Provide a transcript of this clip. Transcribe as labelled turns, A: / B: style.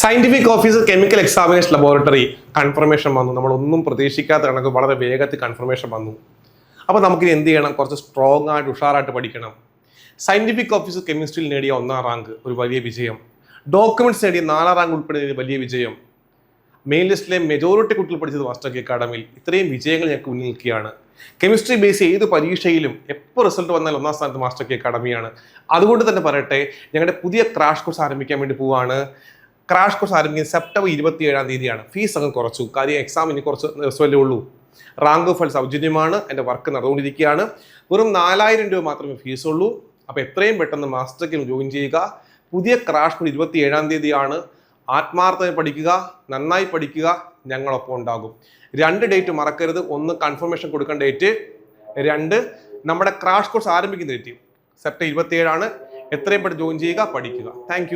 A: Scientific officer chemical examination laboratory confirmation വന്നു. നമ്മളൊന്നും പ്രതീക്ഷിക്കാത്ത കണക്ക് വളരെ വേഗത്തിൽ കൺഫർമേഷൻ വന്നു. അപ്പോൾ നമുക്കിനി എന്ത് ചെയ്യണം? കുറച്ച് സ്ട്രോങ് ആയിട്ട് ഉഷാറായിട്ട് പഠിക്കണം. സയന്റിഫിക് ഓഫീസർ കെമിസ്ട്രിയിൽ നേടിയ ഒന്നാം റാങ്ക് ഒരു വലിയ വിജയം. ഡോക്യുമെന്റ്സ് നേടിയ നാലാം റാങ്ക് ഉൾപ്പെടെ വലിയ വിജയം. മെയിൻ ലിസ്റ്റിലെ മെജോറിറ്റി കുട്ടികൾ പഠിച്ചത് മാസ്റ്റർ കെ അക്കാഡമിയിൽ ഇത്രയും വിജയങ്ങൾ ഞങ്ങൾക്ക് മുന്നിൽ നിൽക്കുകയാണ്. കെമിസ്ട്രി ബേസ് ഏത് പരീക്ഷയിലും എപ്പോൾ റിസൾട്ട് വന്നാൽ ഒന്നാം സ്ഥാനത്ത് മാസ്റ്റർ കെ അക്കാഡമിയാണ് അതുകൊണ്ട് തന്നെ പറയട്ടെ ഞങ്ങളുടെ പുതിയ ക്രാഷ് കോഴ്സ് ആരംഭിക്കാൻ വേണ്ടി പോവാണ്. ക്രാഷ് കോഴ്സ് ആരംഭിക്കുന്നത് സെപ്റ്റംബർ ഇരുപത്തി ഏഴാം തീയതിയാണ്. ഫീസ് അങ്ങ് കുറച്ചു. കാര്യം എക്സാം ഇനി കുറച്ച് ദിവസമല്ലേ ഉള്ളൂ. റാങ്ക് ഫൽ സൗജന്യമാണ് എന്റെ വർക്ക് നടന്നുകൊണ്ടിരിക്കുകയാണ്. വെറും നാലായിരം രൂപ മാത്രമേ ഫീസ് ഉള്ളൂ. അപ്പോൾ എത്രയും പെട്ടെന്ന് മാസ്റ്റർക്കിൽ ജോയിൻ ചെയ്യുക. പുതിയ ക്രാഷ് കോഴ്സ് ഇരുപത്തി ഏഴാം തീയതിയാണ്. ആത്മാർത്ഥമായി പഠിക്കുക. നന്നായി പഠിക്കുക. ഞങ്ങളൊപ്പം ഉണ്ടാകും. രണ്ട് ഡേറ്റ് മറക്കരുത്. ഒന്ന് കൺഫർമേഷൻ കൊടുക്കേണ്ട ഡേറ്റ് രണ്ട് നമ്മുടെ ക്രാഷ് കോഴ്സ് ആരംഭിക്കുന്ന ഡേറ്റ് സെപ്റ്റംബർ ഇരുപത്തി ഏഴാണ് എത്രയും പെട്ടെന്ന് ജോയിൻ ചെയ്യുക പഠിക്കുക. താങ്ക്